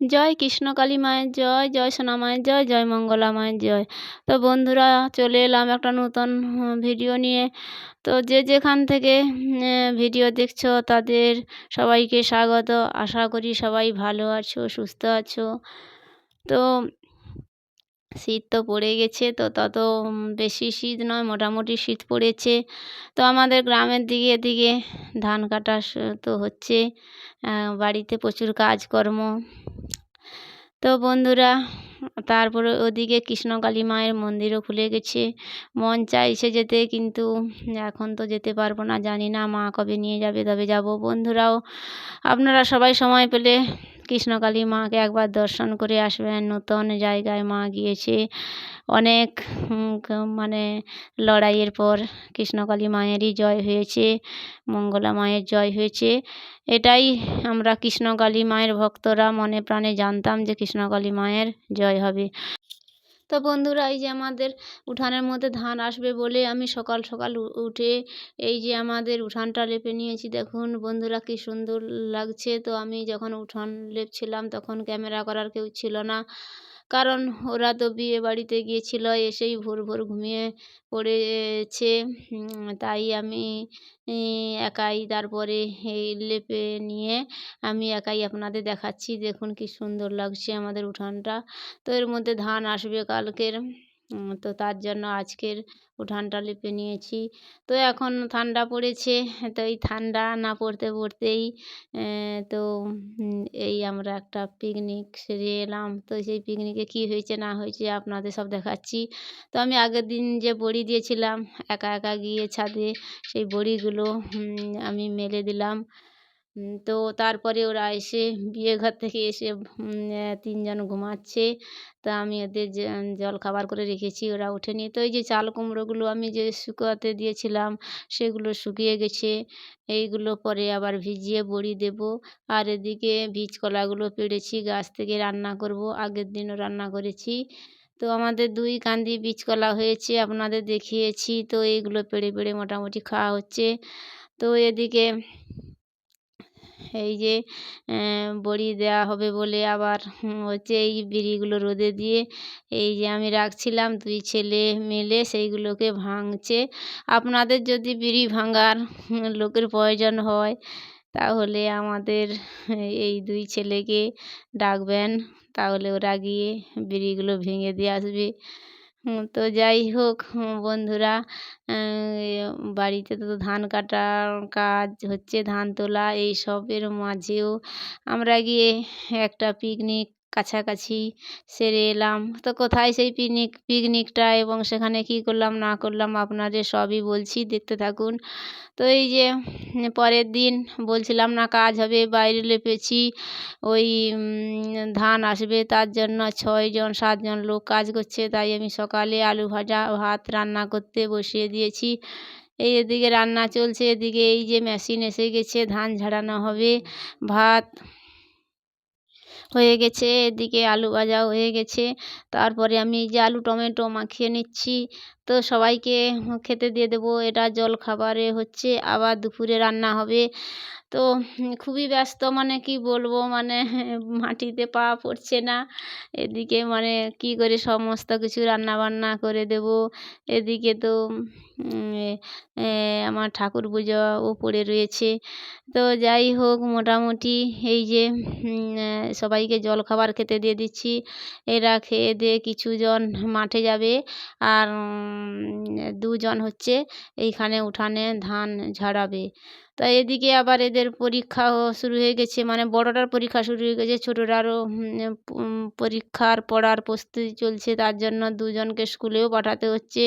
জয় কৃষ্ণকালী মায়ের জয় জয় সোনা মায়ের জয় জয় মঙ্গলা মায়ের জয়। তো বন্ধুরা, চলে এলাম একটা নতুন ভিডিও নিয়ে। তো যে যেখান থেকে ভিডিও দেখছ, তাদের সবাইকে স্বাগত। আশা করি সবাই ভালো আছো, সুস্থ আছো। তো শীত তো পড়ে গেছে, তো তত বেশি শীত নয়, মোটামুটি শীত পড়েছে। তো আমাদের গ্রামের দিকে এদিকে ধান কাটা তো হচ্ছে বাড়িতে প্রচুর কাজকর্ম। তো বন্ধুরা তারপরে ওদিকে কৃষ্ণকালী মায়ের মন্দিরও খুলে গেছে। মন চাইছে যেতে, কিন্তু এখন তো যেতে পারব না, জানি না মা কবে নিয়ে যাবে, তবে যাব। বন্ধুরাও, আপনারা সবাই সময় পেলে কৃষ্ণকালী মাকে একবার দর্শন করে আসবেন। নতুন জায়গায় মা গিয়েছে। অনেক মানে লড়াইয়ের পর কৃষ্ণকালী মায়েরই জয় হয়েছে, মঙ্গলা মায়ের জয় হয়েছে। এটাই আমরা কৃষ্ণকালী মায়ের ভক্তরা মনে প্রাণে জানতাম যে কৃষ্ণকালী মায়ের জয় হবে। তো বন্ধুরা, এই যে আমাদের উঠানের মধ্যে ধান আসবে বলে আমি সকাল সকাল উঠে এই যে আমাদের উঠানটা লেপে নিয়েছি। দেখুন বন্ধুরা কি সুন্দর লাগছে। তো আমি যখন উঠান লেপছিলাম তখন ক্যামেরা করার কেউ ছিল না। কারণ ওরা তো বিয়ে বাড়িতে গিয়েছিল, এসেই ভোর ভোর ঘুমিয়ে পড়েছে। তাই আমি একাই তারপরে এই লেপে নিয়ে আমি একাই আপনাদের দেখাচ্ছি। দেখুন কি সুন্দর লাগছে আমাদের উঠানটা। তো এর মধ্যে ধান আসবে কালকের। তো তার জন্য আজকের উঠানটা লিপে নিয়েছি। তো এখন ঠান্ডা পড়েছে, তো এই ঠান্ডা না পড়তে পড়তেই তো এই আমরা একটা পিকনিক সেরে এলাম। তো সেই পিকনিকে কী হয়েছে না হয়েছে আপনাদের সব দেখাচ্ছি। তো আমি আগের দিন যে বড়ি দিয়েছিলাম, একা একা গিয়ে ছাদে সেই বড়িগুলো আমি মেলে দিলাম। তো তারপরে ওরা এসে বিয়ে ঘর থেকে এসে তিনজন ঘুমাচ্ছে। তা আমি ওদের জল খাবার করে রেখেছি, ওরা ওঠেনি তো এই যে চাল কুমড়োগুলো আমি যে শুকোতে দিয়েছিলাম, সেগুলো শুকিয়ে গেছে। এইগুলো পরে আবার ভিজিয়ে বড়ি দেব। আর এদিকে বীজ কলাগুলো পেড়েছি, গাছ থেকে রান্না করব। আগের দিনও রান্না করেছি। তো আমাদের দুই কান্দি বীজকলা হয়েছে, আপনাদের দেখিয়েছি। তো এইগুলো পেড়ে পেড়ে মোটামুটি খাওয়া হচ্ছে। তো এদিকে এই যে বড়ি দেওয়া হবে বলে আবার হচ্ছে এই বিড়িগুলো রোদে দিয়ে এই যে আমি রাখছিলাম, দুই ছেলে মিলে সেইগুলোকে ভাঙছে। আপনাদের যদি বিড়ি ভাঙার লোকের প্রয়োজন হয়, তাহলে আমাদের এই দুই ছেলেকে ডাকবেন, তাহলে ওরা গিয়ে বিড়িগুলো ভেঙে দিয়ে আসবে। তো যাই হোক বন্ধুরা বাড়িতে তো ধান কাটার কাজ হচ্ছে, ধান তোলা এই সবের মাঝেও আমরা গিয়ে একটা পিকনিক কাছাকাছি, সেরে এলাম। তো কোথায় সেই পিকনিক পিকনিকটা এবং সেখানে কী করলাম, না করলাম আপনাদের সবই বলছি, দেখতে থাকুন। তো এই যে, পরের দিন বলছিলাম, না, কাজ হবে, বাইরে লেপেছি, ওই ধান আসবে, তার জন্য ছয়জন সাতজন লোক কাজ করছে, তাই আমি সকালে আলু ভাজা ভাত রান্না করতে বসিয়ে দিয়েছি। এই এদিকে রান্না চলছে, এদিকে এই যে মেশিন এসে গেছে, ধান ঝাড়ানো হবে, ভাত হয়ে গেছে এদিকে আলু ভাজাও হয়ে গেছে। তারপরে আমি যে আলু টমেটো মাখিয়ে নিচ্ছি তো সবাইকে খেতে দিয়ে দেবো। এটা জল জলখাবারে হচ্ছে, আবার দুপুরে রান্না হবে। তো খুবই ব্যস্ত মানে কি বলব মানে মাটিতে পা পড়ছে না। এদিকে মানে কি করে সমস্ত কিছু রান্না বান্না করে দেবো। এদিকে তো আমার ঠাকুর পুজোও পড়ে রয়েছে। তো যাই হোক, মোটামুটি এই যে সবাইকে জলখাবার খেতে দিয়ে দিচ্ছি। এরা খেয়ে দিয়ে কিছুজন মাঠে যাবে। আর দুজন হচ্ছে এইখানে উঠানে ধান ঝাড়াবে। তা এদিকে আবার এদের পরীক্ষাও শুরু হয়ে গেছে মানে বড়টার পরীক্ষা শুরু হয়ে গেছে ছোটোটারও পরীক্ষার পড়ার প্রস্তুতি চলছে, তার জন্য দুজনকে স্কুলেও পাঠাতে হচ্ছে।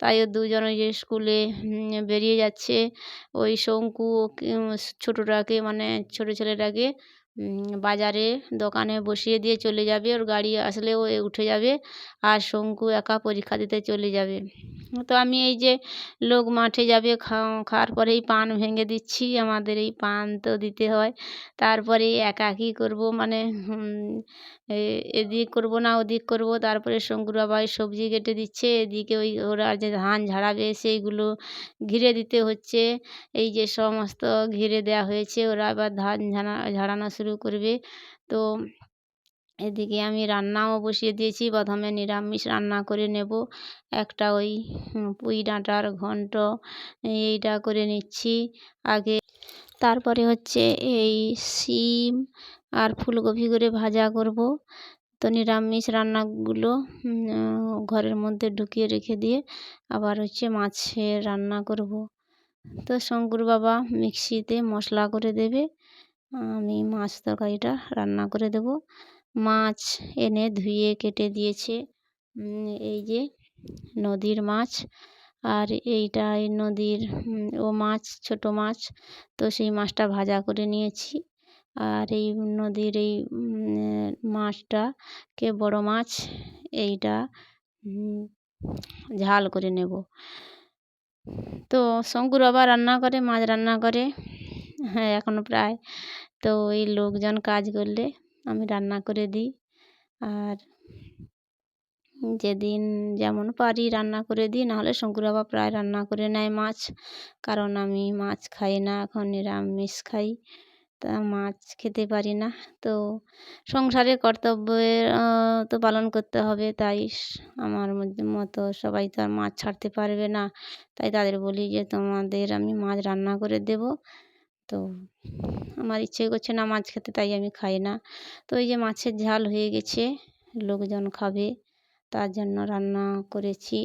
তাই ও দুজন ওই যে স্কুলে বেরিয়ে যাচ্ছে। ওই শঙ্কু ছোটোটাকে মানে ছোটো ছেলেটাকে বাজারে দোকানে বসিয়ে দিয়ে চলে যাবে, ওর গাড়ি আসলে ও উঠে যাবে আর শঙ্কু একা পরীক্ষা দিতে চলে যাবে। তো আমি এই যে লোক মাঠে যাবে খাওয়ার পরেই পান ভেঙে দিচ্ছি, আমাদের এই পান তো দিতে হয়। তারপরে একা কী করব? মানে এদিক করব না ওদিক করব। তারপরে শঙ্কুর বাবা সবজি কেটে দিচ্ছে, এদিকে ওই ওরা যে ধান ঝাড়াবে সেইগুলো ঘিরে দিতে হচ্ছে। এই যে সমস্ত ঘিরে দেওয়া হয়েছে, ওরা আবার ধান ঝাড়া ঝাড়ানো শুরু করবে। তো এদিকে আমি রান্নাও বসিয়ে দিয়েছি, প্রথমে নিরামিষ রান্না করে নেব। একটা ওই পুঁই ডাঁটার ঘন্ট, এইটা করে নিচ্ছি। আগে তারপরে হচ্ছে এই শিম আর ফুলকপি করে ভাজা করব। তো নিরামিষ রান্নাগুলো ঘরের মধ্যে ঢুকিয়ে রেখে দিয়ে আবার হচ্ছে মাছের রান্না করব। তো শঙ্কুর বাবা মিক্সিতে মশলা করে দেবে, আমি মাছ তরকারিটা রান্না করে দেব। মাছ এনে ধুয়ে কেটে দিয়েছে। এই যে নদীর মাছ। আর এইটা এই নদীর ও মাছ, ছোট মাছ। তো সেই মাছটা ভাজা করে নিয়েছি। আর এই নদীর এই মাছটাকে বড় মাছ, এইটা ঝাল করে নেব। তো শঙ্কুর বাবা রান্না করে, মাছ রান্না করে। হ্যাঁ এখনও প্রায়। তো এই লোকজন কাজ করলে আমি রান্না করে দিই। আর যেদিন যেমন পারি রান্না করে দিই, নাহলে শঙ্কুর বাবা প্রায় রান্না করে নেয় মাছ। কারণ আমি মাছ খাই না, এখন নিরামিষ খাই। তা মাছ খেতে পারি না। তো সংসারের কর্তব্যের তো পালন করতে হবে। তাই আমার মতো সবাই তো আর মাছ ছাড়তে পারবে না। তাই তাদের বলি যে, তোমাদের আমি মাছ রান্না করে দেবো। তো আমার ইচ্ছে করছে না মাছ খেতে, তাই আমি খাই না। তো এই যে মাছের ঝাল হয়ে গেছে, লোকজন খাবে, তার জন্য রান্না করেছি।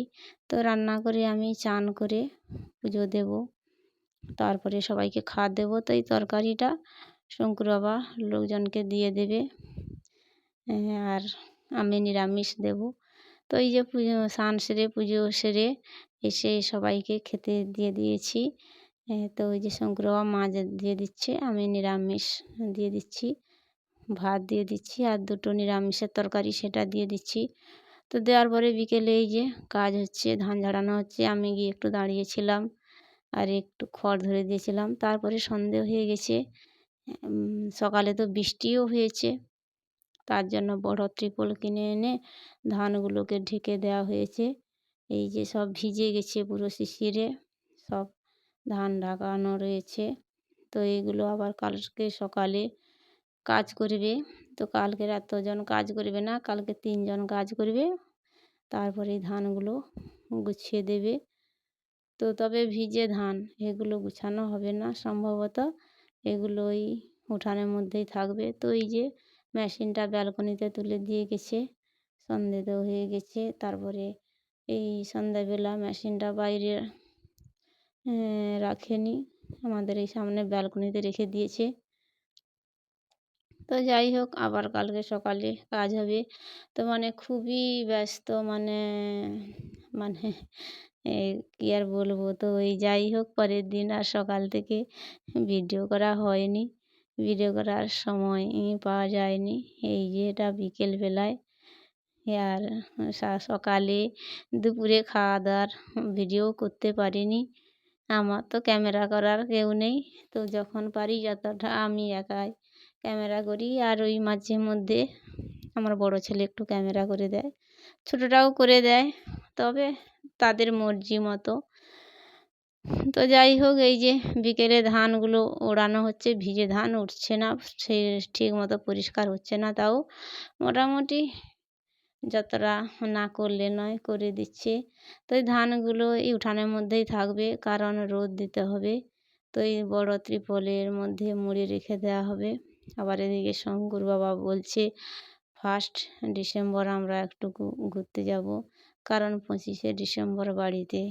তো রান্না করে আমি চান করে পুজো দেব, তারপরে সবাইকে খাওয়া দেবো। তো এই তরকারিটা শঙ্কর বাবা লোকজনকে দিয়ে দেবে আর আমি নিরামিষ দেব। তো এই যে পুজো, স্নান সেরে, পুজো সেরে এসে সবাইকে খেতে দিয়ে দিয়েছি। তো ওই যে শঙ্কর বাবা মাছ দিয়ে দিচ্ছে, আমি নিরামিষ দিয়ে দিচ্ছি, ভাত দিয়ে দিচ্ছি আর দুটো নিরামিষের তরকারি সেটা দিয়ে দিচ্ছি। তো দেওয়ার পরে বিকেলে এই যে কাজ হচ্ছে, ধান ঝাড়ানো হচ্ছে, আমি গিয়ে একটু দাঁড়িয়েছিলাম আর একটু খড় ধরে দিয়েছিলাম। তারপরে সন্ধে হয়ে গেছে সকালে তো বৃষ্টিও হয়েছে, তার জন্য বড় ত্রিপল কিনে এনে ধানগুলোকে ঢেকে দেওয়া হয়েছে। এই যে সব ভিজে গেছে পুরো শিশিরে, সব ধান ঢাকানো রয়েছে। তো এইগুলো আবার কালকে সকালে কাজ করবে। তো কালকে এতজন কাজ করবে না, কালকে তিনজন কাজ করবে। তারপরে ধানগুলো গুছিয়ে দেবে। তো তবে ভিজে ধান, এগুলো গুছানো হবে না সম্ভবত। এগুলো ওই উঠানের মধ্যেই থাকবে। তো এই যে মেশিনটা ব্যালকনিতে তুলে দিয়ে গেছে সন্ধে তো হয়ে গেছে। তারপরে এই সন্ধ্যাবেলা মেশিনটা বাইরে রাখেনি। আমাদের এই সামনে ব্যালকনিতে রেখে দিয়েছে। তো যাই হোক, আবার কালকে সকালে কাজ হবে। তো মানে খুবই ব্যস্ত মানে মানে কী আর বলব? তো ওই যাই হোক, পরের দিন আর সকাল থেকে ভিডিও করা হয়নি। ভিডিও করার সময় পাওয়া যায়নি। এই যে এটা বিকেলবেলায় আর সকালে দুপুরে খাওয়া দাওয়ার ভিডিও করতে পারিনি। আমার তো ক্যামেরা করার কেউ নেই। তো যখন পারি যতটা আমি একাই ক্যামেরা করি, আর ওই মাঝে মধ্যে আমার বড় ছেলে একটু ক্যামেরা করে দেয়, ছোটোটাও করে দেয়। তবে তাদের মর্জি মতো। তো যাই হোক, এই যে বিকেলে ধানগুলো ওড়ানো হচ্ছে, ভিজে ধান উঠছে না, সে ঠিক মতো পরিষ্কার হচ্ছে না তাও। মোটামুটি যতটা না করলে নয়, করে দিচ্ছে। তো এই ধানগুলো এই উঠানের মধ্যেই থাকবে, কারণ রোদ দিতে হবে। তো এই বড়ো ত্রিপলের মধ্যে মুড়ে রেখে দেওয়া হবে। আবার এদিকে শঙ্কুর বাবা বলছে, ফার্স্ট ডিসেম্বর আমরা একটু ঘুরতে যাব। কারণ পঁচিশে ডিসেম্বর বাড়িতে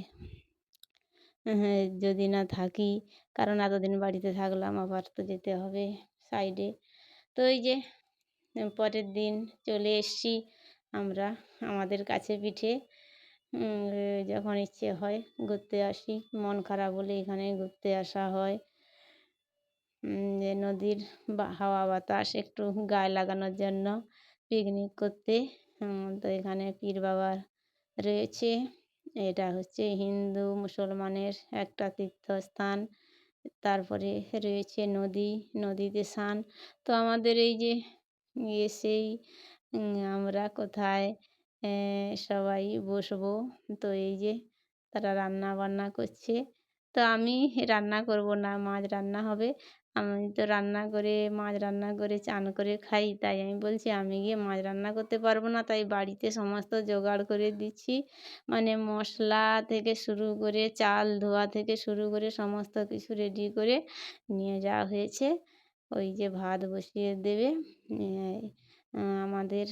হ্যাঁ যদি না থাকি, কারণ এতদিন বাড়িতে থাকলাম, আবার তো যেতে হবে সাইডে। তো এই যে, পরের দিন চলে এসছি। আমরা আমাদের কাছে পিঠে যখন ইচ্ছে হয় ঘুরতে আসি। মন খারাপ হলে এখানে ঘুরতে আসা হয়। যে নদীর হাওয়া বাতাস একটু গায়ে লাগানোর জন্য পিকনিক করতে। তো এখানে পীর বাবা রয়েছে। এটা হচ্ছে হিন্দু মুসলমানের একটা তীর্থস্থান। তারপরে রয়েছে নদী, নদীতে স্নান। তো আমাদের এই যে এসেই আমরা কোথায় সবাই বসবো। তো এই যে তারা রান্না বান্না করছে। তো আমি রান্না করব না, মাছ রান্না হবে। আমি তো রান্না করে, মাছ রান্না করে, চান করে খাই। তাই আমি বলছি, আমি গিয়ে মাছ রান্না করতে পারব না। তাই বাড়িতে সমস্ত জোগাড় করে দিচ্ছি। মানে মশলা থেকে শুরু করে, চাল, ধোয়া থেকে শুরু করে, সমস্ত কিছু রেডি করে নিয়ে যাওয়া হয়েছে। ওই যে ভাত বসিয়ে দেবে। আমাদের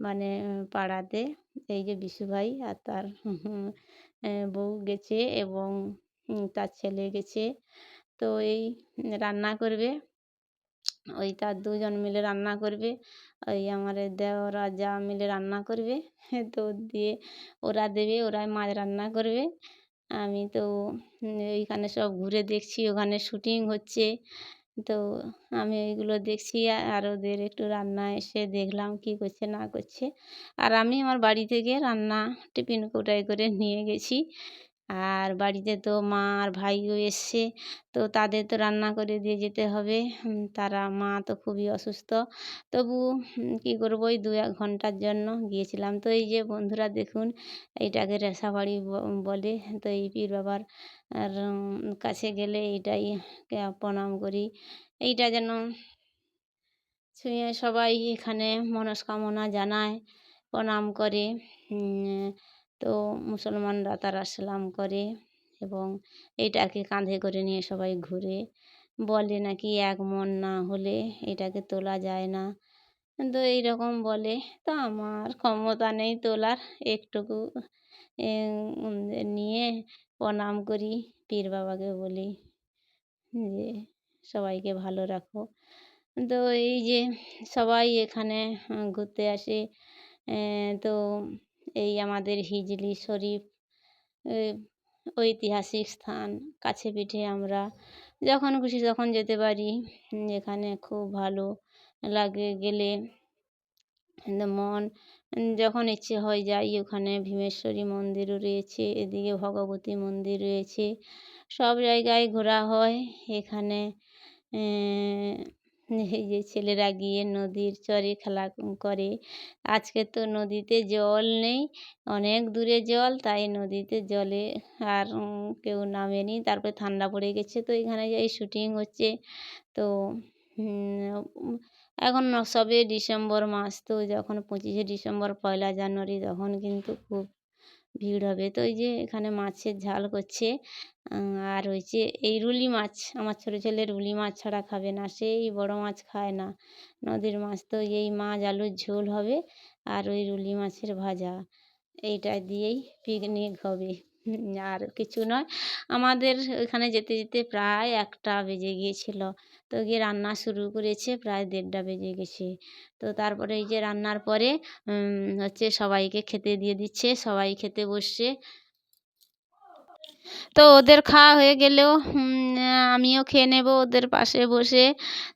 মানে পাড়াতে এই যে বিশু ভাই আর তার বউ গেছে এবং তার ছেলে গেছে। তো এই রান্না করবে, ওই তার দুজন মিলে রান্না করবে, ওই আমার দেওর যা মিলে রান্না করবে, তো দিয়ে ওরা দেবে, ওরাই মাছ রান্না করবে। আমি তো এইখানে সব ঘুরে দেখছি, ওখানে শুটিং হচ্ছে। তো আমি ওইগুলো দেখছি আর ওদের একটু রান্না এসে দেখলাম কি করছে না করছে। আর আমি আমার বাড়ি থেকে রান্না টিফিন কোটায় করে নিয়ে গেছি। আর বাড়িতে তো মা আর ভাইও এসছে, তো তাদের তো রান্না করে দিয়ে যেতে হবে। তারা, মা তো খুবই অসুস্থ। তবু কী করব? ওই দু এক ঘণ্টার জন্য গিয়েছিলাম। তো এই যে বন্ধুরা দেখুন, এইটাকে রেশাবাড়ি বলে। তো এই পীর বাবার কাছে গেলে এইটাই প্রণাম করি। এইটা যেন সবাই এখানে মনস্কামনা জানায়, প্রণাম করে। তো মুসলমানরা তারা সালাম করে এবং এটাকে কাঁধে করে নিয়ে সবাই ঘুরে। বলে নাকি এক মন না হলে এটাকে তোলা যায় না। তো এইরকম বলে। তো আমার ক্ষমতা নেই তোলার। একটুকু নিয়ে প্রণাম করি, পীর বাবাকে বলি যে সবাইকে ভালো রাখো। তো এই যে সবাই এখানে ঘুরতে আসে তো এই আমাদের হিজলি শরীফ ঐতিহাসিক স্থান, কাছে পিঠে আমরা যখন খুশি তখন যেতে পারি। এখানে খুব ভালো লাগে গেলে। মন যখন ইচ্ছে হয় যাই ওখানে ভীমেশ্বরী মন্দিরও রয়েছে, এদিকে ভগবতী মন্দির রয়েছে। সব জায়গায় ঘোরা হয় এখানে এই যে ছেলেরা গিয়ে নদীর চরে খেলা করে, আজকে তো নদীতে জল নেই, অনেক দূরে জল, তাই নদীতে জলে আর কেউ নামেনি, তারপরে ঠান্ডা পড়ে গেছে তো এখানে এই শুটিং হচ্ছে, তো এখন সবে ডিসেম্বর মাস তো, যখন পঁচিশে ডিসেম্বর পয়লা জানুয়ারি, তখন কিন্তু খুব ভিড় হবে। তো ওই যে এখানে মাছের ঝাল করছে আর হচ্ছে এই রুলি মাছ, আমার ছোটো ছেলে রুলি মাছ ছাড়া খাবে না, সেই বড় মাছ খায় না। নদীর মাছ তো এই মাছ আলুর ঝোল হবে, আর ওই রুলি মাছের ভাজা, এইটা দিয়েই পিকনিক হবে। আর কিছু নয়, আমাদের ওইখানে যেতে যেতে প্রায় একটা বেজে গিয়েছিল। তো গিয়ে রান্না শুরু করেছে, প্রায় দেড়টা বেজে গেছে। তো তারপরে এই যে রান্নার পরে হচ্ছে সবাইকে খেতে দিয়ে দিচ্ছে, সবাই খেতে বসছে। তো ওদের খাওয়া হয়ে গেলেও আমিও খেয়ে নেব ওদের পাশে বসে।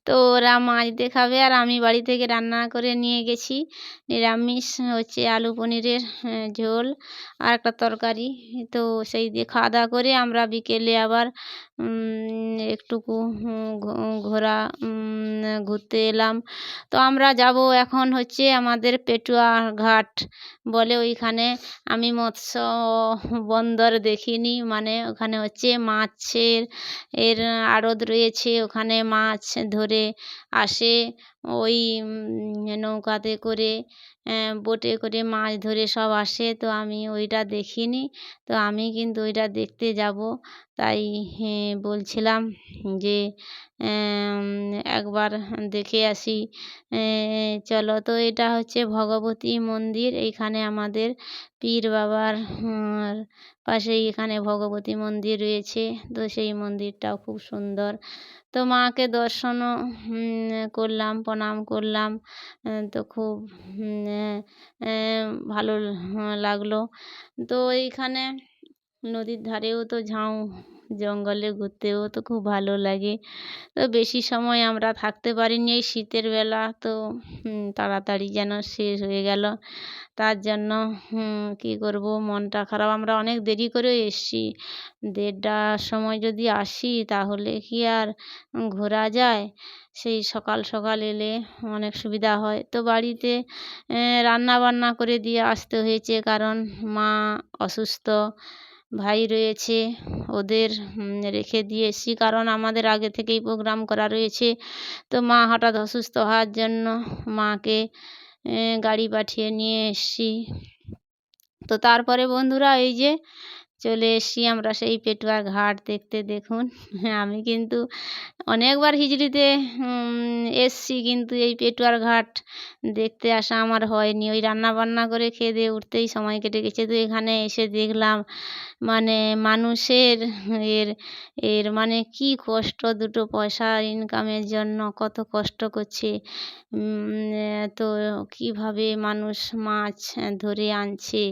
তো ওরা মাছ দিয়ে খাবে আর আমি বাড়ি থেকে রান্না করে নিয়ে গেছি। নিরামিষ হচ্ছে আলু পনিরের ঝোল আর একটা তরকারি। তো সেই দিয়ে খাওয়া দাওয়া করে আমরা বিকেলে আবার একটুকু ঘোরা ঘুরতে এলাম। তো আমরা যাব এখন হচ্ছে আমাদের পেটুয়া ঘাট বলে ওইখানে। আমি মৎস্য বন্দর দেখিনি মানে ওখানে হচ্ছে মাছের, এর আড়ত রয়েছে। ওখানে মাছ ধরে আসে। ওই নৌকাতে করে বোটে করে মাছ ধরে সব আসে। তো আমি ওইটা দেখিনি। তো আমি কিন্তু ওইটা দেখতে যাব। তাই বলছিলাম যে একবার দেখে আসি। চলো। তো এটা হচ্ছে ভগবতী মন্দির। এইখানে আমাদের পীর বাবার পাশেই এখানে ভগবতী মন্দির রয়েছে। তো সেই মন্দিরটাও খুব সুন্দর। তো মাকে দর্শনও করলাম, প্রণাম করলাম। তো খুব ভালো লাগল। তো এইখানে নদীর ধারেও তো ঝাউ জঙ্গলে ঘুরতেও তো খুব ভালো লাগে। তো বেশি সময় আমরা থাকতে পারিনি এই শীতের বেলা, তো তাড়াতাড়ি যেন শেষ হয়ে গেল। তার জন্য কী করব? মনটা খারাপ। আমরা অনেক দেরি করেও এসেছি। দেড়টার সময় যদি আসি, তাহলে কি আর ঘোরা যায়? সেই সকাল সকাল এলে অনেক সুবিধা হয়। তো বাড়িতে রান্না বান্না করে দিয়ে আসতে হয়েছে, কারণ মা অসুস্থ। ভাই রয়েছে, ওদের রেখে দিয়ে এসেছি কারণ আমাদের আগে থেকেই প্রোগ্রাম করা রয়েছে। তো মা হঠাৎ অসুস্থ হওয়ার জন্য মাকে গাড়ি পাঠিয়ে নিয়ে এসেছি। তো তারপরে বন্ধুরা, এই যে চলে এসছি আমরা সেই পেটুয়া ঘাট দেখতে, দেখুন। আমি কিন্তু অনেকবার হিজড়িতে এসছি কিন্তু এই পেটুয়ার ঘাট দেখতে আসা আমার হয়নি। ওই রান্না বান্না করে খেয়ে দিয়ে উঠতেই সময় কেটে গেছে। তো এখানে এসে দেখলাম মানে মানুষের, এর এর মানে কি কষ্ট, দুটো পয়সা ইনকামের জন্য কত কষ্ট করছে। তো কীভাবে মানুষ মাছ ধরে আনছে।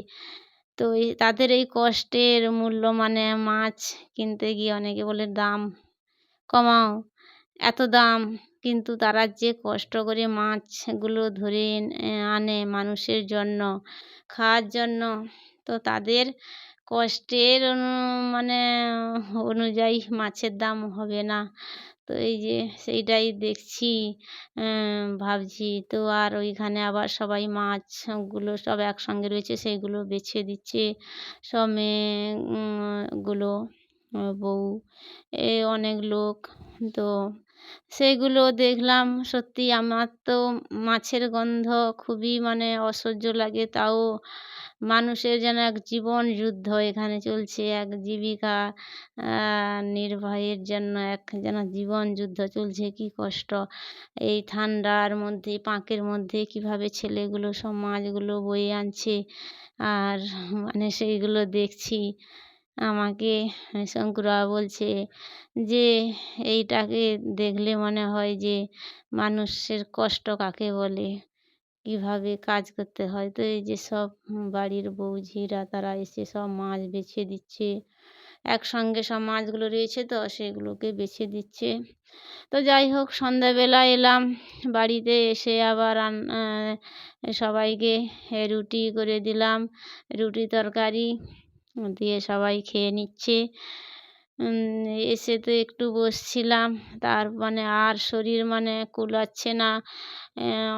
তো এই তাদের এই কষ্টের মূল্য মানে মাছ কিনতে গিয়ে অনেকে বলে দাম কমাও, এত দাম। কিন্তু তারা যে কষ্ট করে মাছগুলো ধরে আনে মানুষের জন্য, খাওয়ার জন্য, তো তাদের কষ্টের মানে অনুযায়ী মাছের দাম হবে না। তো এই যে সেইটাই দেখছি। ভাবছি তো আর ওইখানে আবার সবাই মাছগুলো সব একসঙ্গে রয়েছে, সেইগুলো বেছে দিচ্ছে। সব মেয়েগুলো বউ, এ অনেক লোক। তো সেইগুলো দেখলাম, সত্যি আমার তো মাছের গন্ধ খুবই মানে অসহ্য লাগে। তাও মানুষের যেন এক জীবন যুদ্ধ এখানে চলছে, এক জীবিকা নির্বাহের জন্য এক যেন জীবন যুদ্ধ চলছে, কি কষ্ট। এই ঠান্ডার মধ্যে, পাঁকের মধ্যে কীভাবে ছেলেগুলো সব মাছগুলো বয়ে আনছে, আর মানে সেইগুলো দেখছি। আমাকে শঙ্কুরা বলছে যে, এইটাকে দেখলে মনে হয় যে মানুষের কষ্ট কাকে বলে? কীভাবে কাজ করতে হয়? তো এই যে সব বাড়ির বৌঝিরা তারা এসে সব মাছ বেছে দিচ্ছে। একসঙ্গে সব মাছগুলো রয়েছে তো, সেগুলোকে বেছে দিচ্ছে। তো যাই হোক, সন্ধ্যাবেলা এলাম বাড়িতে, এসে আবার সবাইকে রুটি করে দিলাম। রুটি তরকারি দিয়ে সবাই খেয়ে নিচ্ছে। এসে তো একটু বসছিলাম। তার মানে আর শরীর মানে কুলাচ্ছে না।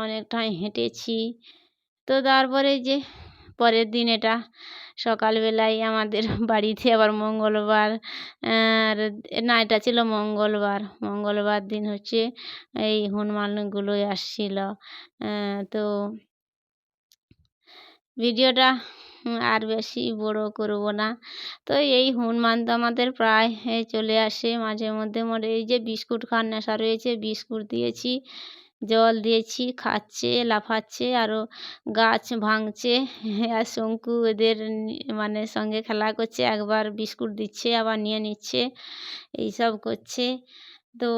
অনেকটাই হেঁটেছি। তো তারপরে যে পরের দিন এটা সকালবেলায় আমাদের বাড়িতে আবার মঙ্গলবার না এটা ছিল মঙ্গলবার। মঙ্গলবার দিন হচ্ছে এই হনুমানগুলো আসছিল। তো ভিডিওটা আর বেশি বড় করব না। তো এই হনুমান তো আমাদের প্রায় চলে আসে মাঝে মধ্যে মধ্যে এই যে বিস্কুট খাওয়ার নেশা রয়েছে, বিস্কুট দিয়েছি, জল দিয়েছি, খাচ্ছে, লাফাচ্ছে আরও গাছ ভাঙছে আর শঙ্কু এদের মানে সঙ্গে খেলা করছে, একবার বিস্কুট দিচ্ছে, আবার নিয়ে নিচ্ছে, এইসব করছে। তো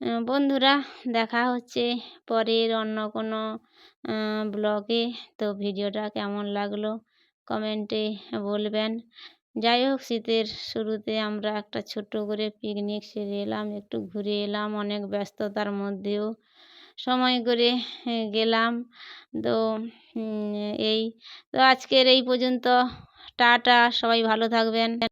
বন্ধুরা, দেখা হচ্ছে পরের অন্য কোনো ব্লগে। তো ভিডিওটা কেমন লাগল কমেন্টে বলবেন। যাই হোক, শীতের শুরুতে আমরা একটা ছোট্ট করে পিকনিক সেরে এলাম, একটু ঘুরে এলাম, অনেক ব্যস্ততার মধ্যেও সময় করে গেলাম। তো এই, তো আজকের এই পর্যন্ত। টাটা, সবাই ভালো থাকবেন।